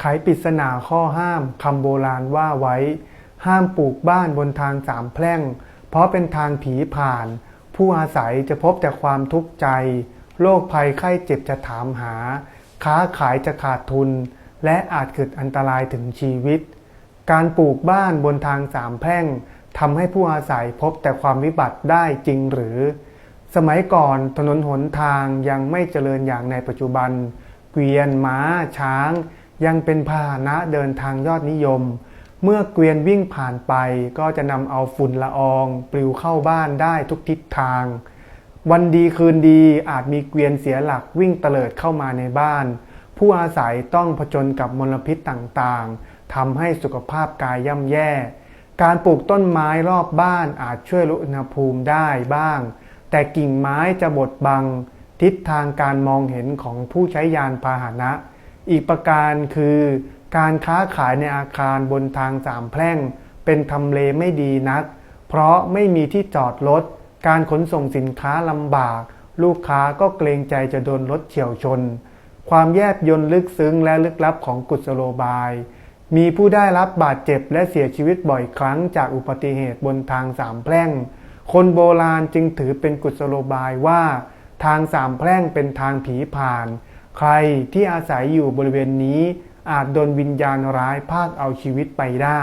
ไขปริศนาข้อห้ามคำโบราณว่าไว้ ห้ามปลูกบ้านบนทางสามแพร่ง เพราะเป็นทางผีผ่าน ผู้อาศัยจะพบแต่ความทุกข์ใจโรคภัยไข้เจ็บจะถามหา ค้าขายจะขาดทุน และอาจเกิดอันตรายถึงชีวิต การปลูกบ้านบนทางสามแพร่งทำให้ผู้อาศัยพบแต่ความวิบัติได้จริงหรือ สมัยก่อนถนนหนทางยังไม่เจริญอย่างในปัจจุบัน เกวียนม้า ช้าง ยังเป็นพาหนะเดินทางยอดนิยม เมื่อเกวียนวิ่งผ่านไป ก็จะนำเอาฝุ่นละออง ปลิวเข้าบ้านได้ทุกทิศทาง วันดีคืนดีอาจมีเกวียนเสียหลักวิ่งเตลิดเข้ามาในบ้าน ผู้อาศัยต้องผจญกับมลพิษต่างๆทำให้สุขภาพกายย่ำแย่ การปลูกต้นไม้รอบบ้านอาจช่วยลดอุณหภูมิได้บ้าง แต่กิ่งไม้จะบดบัง ทิศทางการมองเห็นของผู้ใช้ยานพาหนะ อีกประการคือการค้าขายในอาคารบนทางสามแพร่ง เป็นทำเลไม่ดีนัก เพราะไม่มีที่จอดรถ การขนส่งสินค้าลำบาก ลูกค้าก็เกรงใจจะโดนรถเฉียวชน ความแยบยลลึกซึ้งและลึกลับของกุศโลบาย มีผู้ได้รับบาดเจ็บและเสียชีวิตบ่อยครั้งจากอุบัติเหตุบนทางสามแพร่ง คนโบราณจึงถือเป็นกุศโลบายว่า ทางสามแพร่งเป็นทางผีผ่าน ใครที่อาศัยอยู่บริเวณนี้อาจโดนวิญญาณร้ายพากเอาชีวิตไปได้